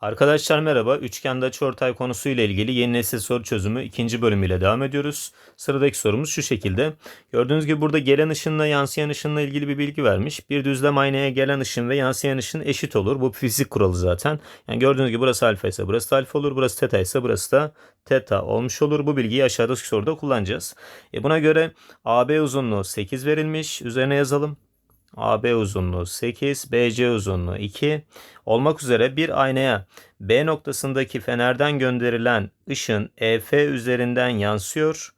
Arkadaşlar merhaba. Üçgende açıortay konusu ile ilgili yeni nesil soru çözümü ikinci bölümüyle devam ediyoruz. Sıradaki sorumuz şu şekilde. Gördüğünüz gibi burada gelen ışınla yansıyan ışınla ilgili bir bilgi vermiş. Bir düzlem aynaya gelen ışın ve yansıyan ışın eşit olur. Bu fizik kuralı zaten. Yani gördüğünüz gibi burası alfa ise burası da alfa olur. Burası teta ise burası da teta olmuş olur. Bu bilgiyi aşağıdaki soruda kullanacağız. E buna göre AB uzunluğu 8 verilmiş. Üzerine yazalım. AB uzunluğu 8, BC uzunluğu 2 olmak üzere bir aynaya B noktasındaki fenerden gönderilen ışın EF üzerinden yansıyor.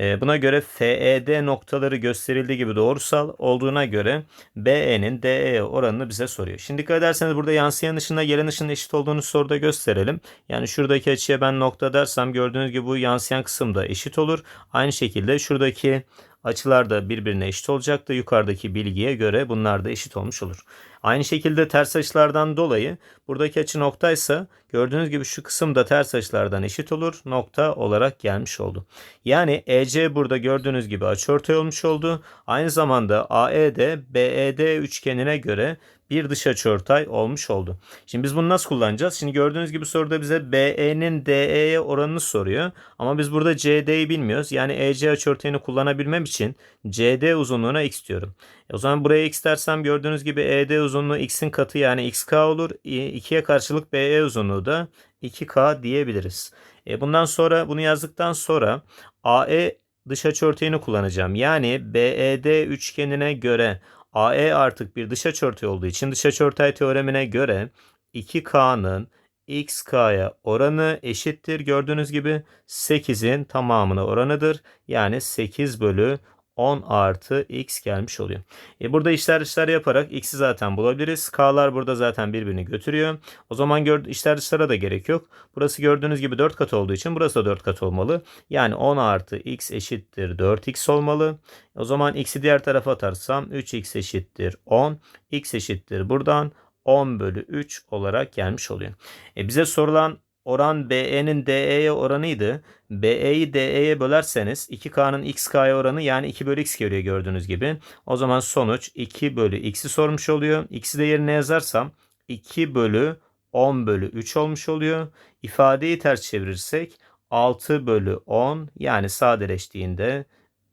E, Buna göre FED noktaları gösterildiği gibi doğrusal olduğuna göre BE'nin DE oranını bize soruyor. Şimdi dikkat ederseniz burada yansıyan ışınla gelen ışının eşit olduğunu soruda gösterelim. Yani şuradaki açıya ben nokta dersem gördüğünüz gibi bu yansıyan kısım da eşit olur. Aynı şekilde şuradaki Açılar da birbirine eşit olacaktı. Yukarıdaki bilgiye göre bunlar da eşit olmuş olur. Aynı şekilde ters açılardan dolayı buradaki açı noktaysa gördüğünüz gibi şu kısım da ters açılardan eşit olur. Nokta olarak gelmiş oldu. Yani EC burada gördüğünüz gibi açıortay olmuş oldu. Aynı zamanda AE de BED üçgenine göre bir dış açıortay olmuş oldu. Şimdi biz bunu nasıl kullanacağız? Şimdi gördüğünüz gibi soruda bize BE'nin DE'ye oranını soruyor. Ama biz burada CD'yi bilmiyoruz. Yani EC açıortayını kullanabilmem için CD uzunluğuna x diyorum. E o zaman buraya x dersem gördüğünüz gibi ED uzunluğu x'in katı yani xk olur. 2'ye karşılık BE uzunluğu da 2k diyebiliriz. E bundan sonra bunu yazdıktan sonra AE dış açıortayını kullanacağım. Yani BED üçgenine göre AE artık bir dış açıortay olduğu için dış açıortay teoremine göre 2K'nın XK'ya oranı eşittir. Gördüğünüz gibi 8'in tamamına oranıdır. Yani 8 bölü 10 artı x gelmiş oluyor. E burada işler dışlar yaparak x'i zaten bulabiliriz. K'lar burada zaten birbirini götürüyor. O zaman gör, işler dışlara da gerek yok. Burası gördüğünüz gibi 4 kat olduğu için burası da 4 kat olmalı. Yani 10 artı x eşittir 4x olmalı. O zaman x'i diğer tarafa atarsam 3x eşittir 10. x eşittir buradan 10 bölü 3 olarak gelmiş oluyor. E bize sorulan oran BE'nin DE'ye oranıydı. BE'yi DE'ye bölerseniz 2K'nın XK'ya oranı yani 2 bölü X geliyor gördüğünüz gibi. O zaman sonuç 2 bölü X'i sormuş oluyor. X'i de yerine yazarsam 2 bölü 10 bölü 3 olmuş oluyor. İfadeyi ters çevirirsek 6 bölü 10 yani sadeleştiğinde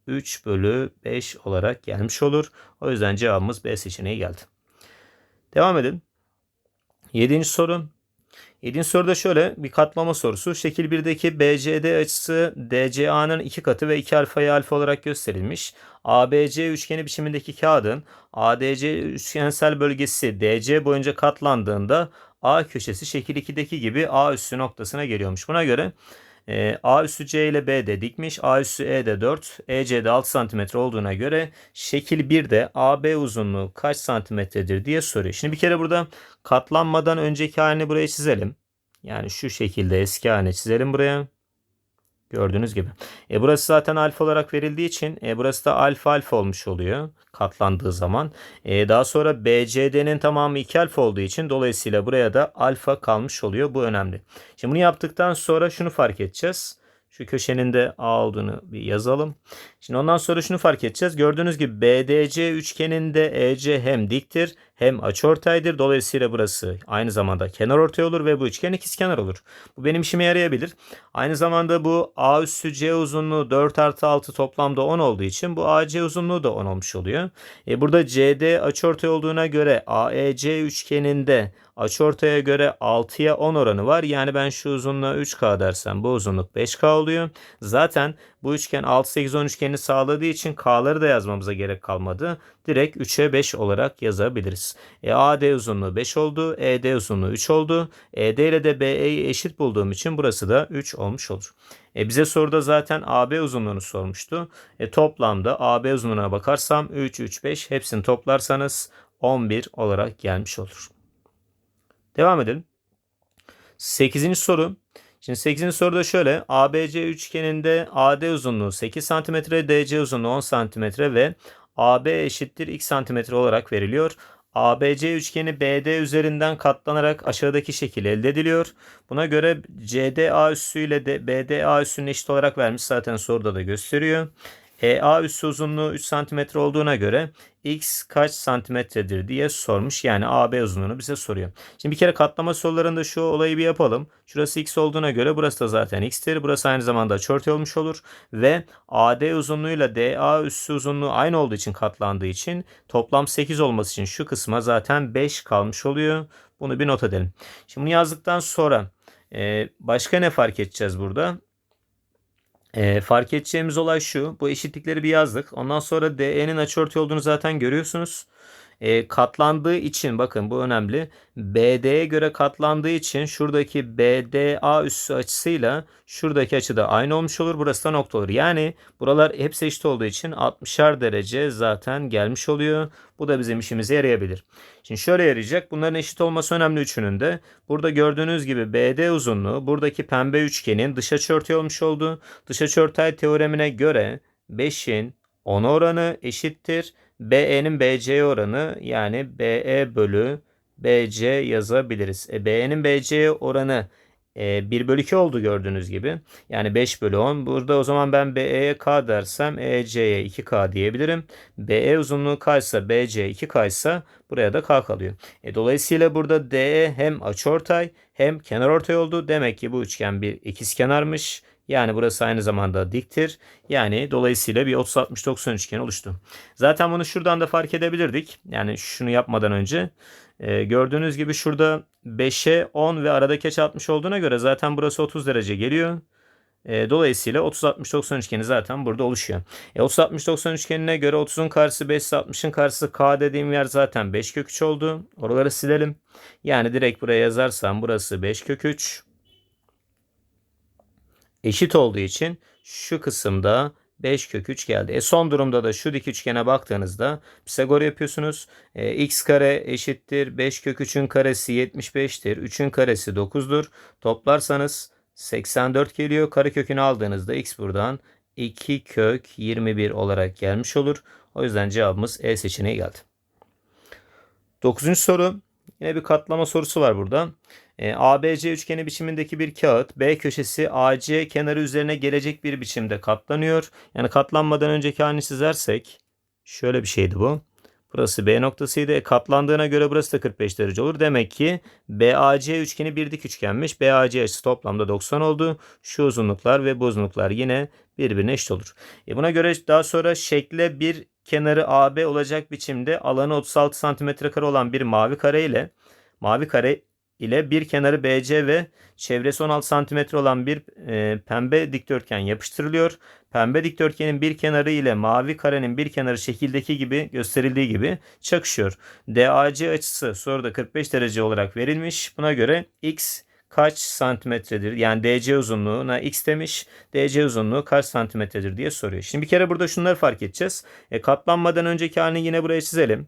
3 bölü 5 olarak gelmiş olur. O yüzden cevabımız B seçeneği geldi. Devam edelim. Yedinci soru. Yedinci soruda şöyle bir katlama sorusu. Şekil 1'deki BCD açısı DCA'nın 2 katı ve 2 alfaya alfa olarak gösterilmiş. ABC üçgeni biçimindeki kağıdın ADC üçgensel bölgesi DC boyunca katlandığında A köşesi şekil 2'deki gibi A üssü noktasına geliyormuş. Buna göre e, A üssü C ile B de dikmiş. A üssü E de 4. EC de 6 cm olduğuna göre şekil 1'de AB uzunluğu kaç santimetredir diye soruyor. Şimdi bir kere burada katlanmadan önceki halini buraya çizelim. Yani şu şekilde eski halini çizelim buraya. Gördüğünüz gibi. E burası zaten alfa olarak verildiği için e burası da alfa alfa olmuş oluyor katlandığı zaman. E daha sonra BCD'nin tamamı 2 alfa olduğu için dolayısıyla buraya da alfa kalmış oluyor. Bu önemli. Şimdi bunu yaptıktan sonra şunu fark edeceğiz. Şu köşenin de A olduğunu bir yazalım. Şimdi ondan sonra şunu fark edeceğiz. Gördüğünüz gibi BDC üçgeninde EC hem diktir hem açıortaydır. Dolayısıyla burası aynı zamanda kenar ortay olur ve bu üçgen ikizkenar olur. Bu benim işime yarayabilir. Aynı zamanda bu A üssü C uzunluğu 4 artı 6 toplamda 10 olduğu için bu AC uzunluğu da 10 olmuş oluyor. E burada CD açıortay olduğuna göre AEC üçgeninde açıortaya göre 6'ya 10 oranı var. Yani ben şu uzunluğa 3K dersem bu uzunluk 5K oluyor. Zaten bu üçgen 6, 8, 10 üçgenini sağladığı için K'ları da yazmamıza gerek kalmadı. Direkt 3'e 5 olarak yazabiliriz. E, AD uzunluğu 5 oldu. ED uzunluğu 3 oldu. ED ile de BE'yi eşit bulduğum için burası da 3 olmuş olur. E, bize soruda zaten AB uzunluğunu sormuştu. E, toplamda AB uzunluğuna bakarsam 3, 3, 5 hepsini toplarsanız 11 olarak gelmiş olur. Devam edelim. 8. soru. Şimdi 8. soruda şöyle. ABC üçgeninde AD uzunluğu 8 cm, DC uzunluğu 10 cm ve AB eşittir x cm olarak veriliyor. ABC üçgeni BD üzerinden katlanarak aşağıdaki şekil elde ediliyor. Buna göre CDA üssü ile de BDA üssünün eşit olarak vermiş zaten soruda da gösteriyor. EA üssü uzunluğu 3 cm olduğuna göre x kaç santimetredir diye sormuş. Yani AB uzunluğunu bize soruyor. Şimdi bir kere katlama sorularında şu olayı bir yapalım. Şurası x olduğuna göre burası da zaten x'tir. Burası aynı zamanda açıortay olmuş olur. Ve AD uzunluğuyla DA üssü uzunluğu aynı olduğu için katlandığı için toplam 8 olması için şu kısma zaten 5 kalmış oluyor. Bunu bir not edelim. Şimdi bunu yazdıktan sonra başka ne fark edeceğiz burada? E, fark edeceğimiz olay şu. Bu eşitlikleri bir yazdık. Ondan sonra DE'nin açıortay olduğunu zaten görüyorsunuz. E, katlandığı için bakın bu önemli. BD'ye göre katlandığı için şuradaki BDA üssü açısıyla şuradaki açı da aynı olmuş olur. Burası da nokta olur. Yani buralar hepsi eşit olduğu için 60'ar derece zaten gelmiş oluyor. Bu da bizim işimize yarayabilir. Şimdi şöyle yarayacak. Bunların eşit olması önemli üçünün de. Burada gördüğünüz gibi BD uzunluğu buradaki pembe üçgenin dış açıortay olmuş oldu. Dış açıortay teoremine göre 5'in 10 oranı eşittir. BE'nin BC'ye oranı yani BE bölü BC yazabiliriz. E, BE'nin BC'ye oranı e, 1 bölü 2 oldu gördüğünüz gibi. Yani 5 bölü 10. Burada o zaman ben BE'ye K dersem EC'ye 2K diyebilirim. BE uzunluğu K ise BC 2K ise buraya da K kalıyor. E, dolayısıyla burada DE hem açıortay hem kenarortay oldu. Demek ki bu üçgen bir ikizkenarmış. Yani burası aynı zamanda diktir. Yani dolayısıyla bir 30-60-90 üçgen oluştu. Zaten bunu şuradan da fark edebilirdik. Yani şunu yapmadan önce. Ee, gördüğünüz gibi şurada 5'e 10 ve aradaki açı 60 olduğuna göre zaten burası 30 derece geliyor. E, dolayısıyla 30-60-90 üçgeni zaten burada oluşuyor. E, 30-60-90 üçgenine göre 30'un karşısı 5 60'ın karşısı K dediğim yer zaten 5 kök 3 oldu. Oraları silelim. Yani direkt buraya yazarsam burası 5 kök 3 eşit olduğu için şu kısımda 5 kök 3 geldi. E son durumda da şu dik üçgene baktığınızda Pisagor yapıyorsunuz. E, x kare eşittir 5 kök 3'ün karesi 75'tir. 3'ün karesi 9'dur. Toplarsanız 84 geliyor. Kare kökünü aldığınızda x buradan 2 kök 21 olarak gelmiş olur. O yüzden cevabımız E seçeneği geldi. 9. soru. Yine bir katlama sorusu var burada. E, ABC üçgeni biçimindeki bir kağıt B köşesi AC kenarı üzerine gelecek bir biçimde katlanıyor. Yani katlanmadan önceki halini çizersek şöyle bir şeydi bu. Burası B noktasıydı. E, katlandığına göre burası da 45 derece olur. Demek ki BAC üçgeni bir dik üçgenmiş. BAC açısı toplamda 90 oldu. Şu uzunluklar ve bu uzunluklar yine birbirine eşit olur. E, buna göre daha sonra şekle bir kenarı AB olacak biçimde alanı 36 cm olan bir mavi kare ile mavi kare ile bir kenarı BC ve çevresi 16 cm olan bir e, pembe dikdörtgen yapıştırılıyor. Pembe dikdörtgenin bir kenarı ile mavi karenin bir kenarı şekildeki gibi gösterildiği gibi çakışıyor. DAC açısı soruda 45 derece olarak verilmiş. Buna göre x kaç santimetredir? Yani DC uzunluğuna x demiş. DC uzunluğu kaç santimetredir diye soruyor. Şimdi bir kere burada şunları fark edeceğiz. E, katlanmadan önceki halini yine buraya çizelim.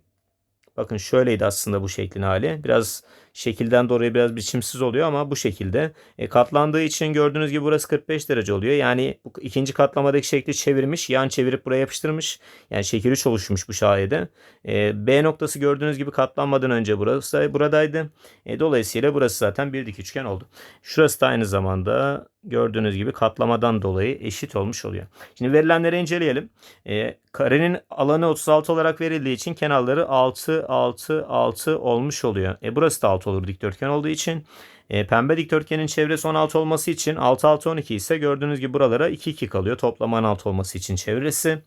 Bakın şöyleydi aslında bu şeklin hali. Biraz şekilden dolayı biraz biçimsiz oluyor ama bu şekilde. E, katlandığı için gördüğünüz gibi burası 45 derece oluyor. Yani bu ikinci katlamadaki şekli çevirmiş. Yan çevirip buraya yapıştırmış. Yani şekil 3 oluşmuş bu şayede. E, B noktası gördüğünüz gibi katlanmadan önce burası buradaydı. E, dolayısıyla burası zaten bir dik üçgen oldu. Şurası da aynı zamanda gördüğünüz gibi katlamadan dolayı eşit olmuş oluyor. Şimdi verilenleri inceleyelim. E, karenin alanı 36 olarak verildiği için kenarları 6, 6, 6 olmuş oluyor. E, burası da 6 olur dikdörtgen olduğu için. E, pembe dikdörtgenin çevresi 16 olması için 6, 6, 12 ise gördüğünüz gibi buralara 2, 2 kalıyor. Toplam 16 olması için çevresi.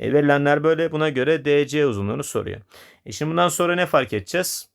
E, verilenler böyle. Buna göre DC uzunluğunu soruyor. E, şimdi bundan sonra ne fark edeceğiz?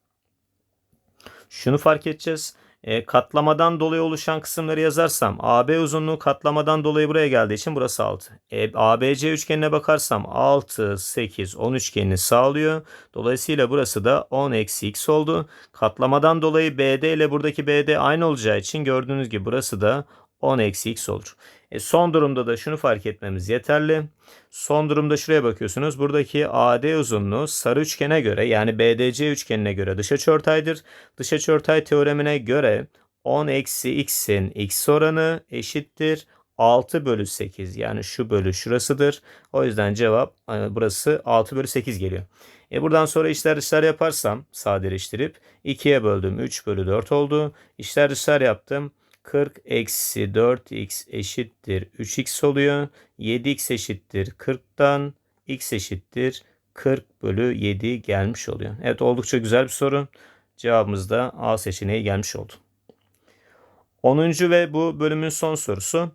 Şunu fark edeceğiz. E, katlamadan dolayı oluşan kısımları yazarsam AB uzunluğu katlamadan dolayı buraya geldiği için burası 6. E, ABC üçgenine bakarsam 6, 8, 10 üçgenini sağlıyor. Dolayısıyla burası da 10 eksi x oldu. Katlamadan dolayı BD ile buradaki BD aynı olacağı için gördüğünüz gibi burası da 10 eksi x olur. E son durumda da şunu fark etmemiz yeterli. Son durumda şuraya bakıyorsunuz. Buradaki AD uzunluğu sarı üçgene göre yani BDC üçgenine göre dış açıortaydır. Dış açıortay teoremine göre 10 eksi x'in x oranı eşittir 6 bölü 8 yani şu bölü şurasıdır. O yüzden cevap e, burası 6 bölü 8 geliyor. E buradan sonra işler dışlar yaparsam sadeleştirip 2'ye böldüm 3 bölü 4 oldu. İşler dışlar yaptım. 40 eksi 4x eşittir 3x oluyor. 7x eşittir 40'tan x eşittir 40 bölü 7 gelmiş oluyor. Evet oldukça güzel bir soru. Cevabımız da A seçeneği gelmiş oldu. 10. ve bu bölümün son sorusu.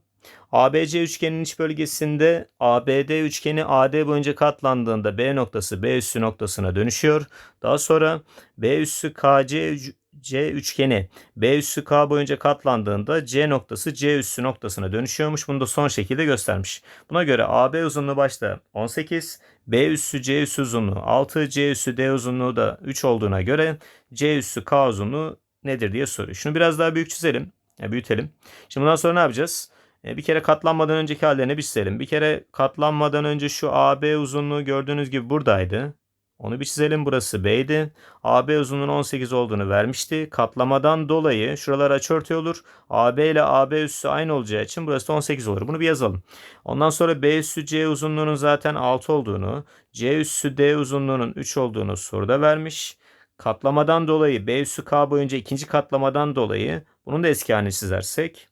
ABC üçgenin iç bölgesinde ABD üçgeni AD boyunca katlandığında B noktası B üssü noktasına dönüşüyor. Daha sonra B üssü KC C üçgeni B üssü K boyunca katlandığında C noktası C üssü noktasına dönüşüyormuş. Bunu da son şekilde göstermiş. Buna göre AB uzunluğu başta 18, B üssü C üssü uzunluğu 6, C üssü D uzunluğu da 3 olduğuna göre C üssü K uzunluğu nedir diye soruyor. Şunu biraz daha büyük çizelim. Ya büyütelim. Şimdi bundan sonra ne yapacağız? E, bir kere katlanmadan önceki hallerini bir çizelim. Bir kere katlanmadan önce şu AB uzunluğu gördüğünüz gibi buradaydı. Onu bir çizelim. Burası B'ydi. AB uzunluğunun 18 olduğunu vermişti. Katlamadan dolayı şuralar açıortay olur. AB ile AB üssü aynı olacağı için burası da 18 olur. Bunu bir yazalım. Ondan sonra B üssü C uzunluğunun zaten 6 olduğunu, C üssü D uzunluğunun 3 olduğunu soruda vermiş. Katlamadan dolayı B üssü K boyunca ikinci katlamadan dolayı bunun da eski halini çizersek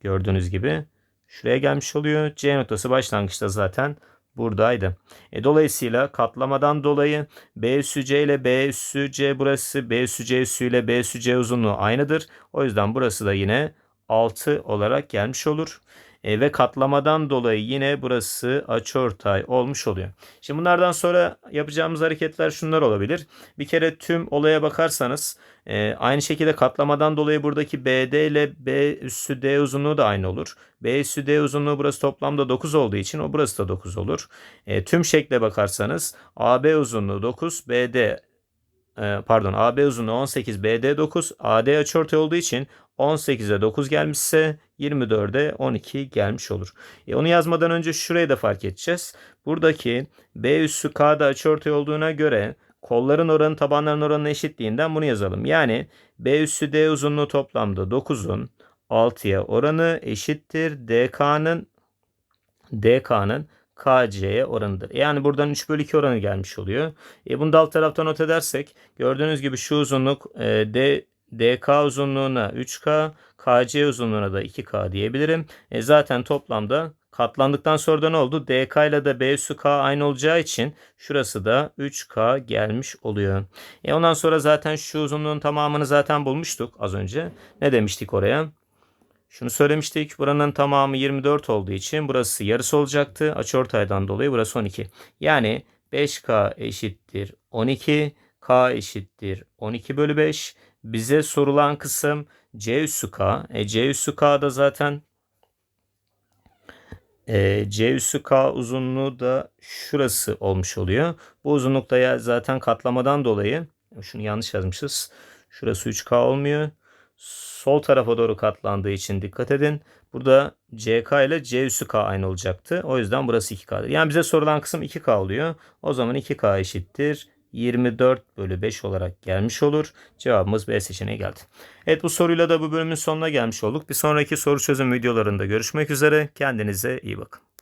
gördüğünüz gibi şuraya gelmiş oluyor. C noktası başlangıçta zaten buradaydı. E, dolayısıyla katlamadan dolayı B üssü C ile B üssü C burası B üssü C üssü ile B üssü C uzunluğu aynıdır. O yüzden burası da yine 6 olarak gelmiş olur. E, ve katlamadan dolayı yine burası açıortay olmuş oluyor. Şimdi bunlardan sonra yapacağımız hareketler şunlar olabilir. Bir kere tüm olaya bakarsanız e, aynı şekilde katlamadan dolayı buradaki BD ile B üssü D uzunluğu da aynı olur. B üssü D uzunluğu burası toplamda 9 olduğu için o burası da 9 olur. E, tüm şekle bakarsanız AB uzunluğu 9, BD pardon AB uzunluğu 18, BD 9, AD açıortay olduğu için 18'e 9 gelmişse 24'e 12 gelmiş olur. E onu yazmadan önce şurayı da fark edeceğiz. Buradaki B üssü K'da açıortay olduğuna göre kolların oranı tabanların oranına eşitliğinden bunu yazalım. Yani B üssü D uzunluğu toplamda 9'un 6'ya oranı eşittir DK'nın DK'nın KC'ye oranıdır. Yani buradan 3 bölü 2 oranı gelmiş oluyor. E bunu da alt tarafta not edersek gördüğünüz gibi şu uzunluk e, D DK uzunluğuna 3K, KC uzunluğuna da 2K diyebilirim. E zaten toplamda katlandıktan sonra da ne oldu? DK ile de B üssü K aynı olacağı için şurası da 3K gelmiş oluyor. E ondan sonra zaten şu uzunluğun tamamını zaten bulmuştuk az önce. Ne demiştik oraya? Şunu söylemiştik. Buranın tamamı 24 olduğu için burası yarısı olacaktı. Açıortaydan dolayı burası 12. Yani 5K eşittir 12. K eşittir 12 bölü 5. Bize sorulan kısım C üssü K. E, C üssü K da zaten e, C üssü K uzunluğu da şurası olmuş oluyor. Bu uzunlukta zaten katlamadan dolayı şunu yanlış yazmışız. Şurası 3K olmuyor. Sol tarafa doğru katlandığı için dikkat edin. Burada CK ile C üssü K aynı olacaktı. O yüzden burası 2K'dır. Yani bize sorulan kısım 2K oluyor. O zaman 2K eşittir 24 bölü 5 olarak gelmiş olur. Cevabımız B seçeneği geldi. Evet bu soruyla da bu bölümün sonuna gelmiş olduk. Bir sonraki soru çözüm videolarında görüşmek üzere. Kendinize iyi bakın.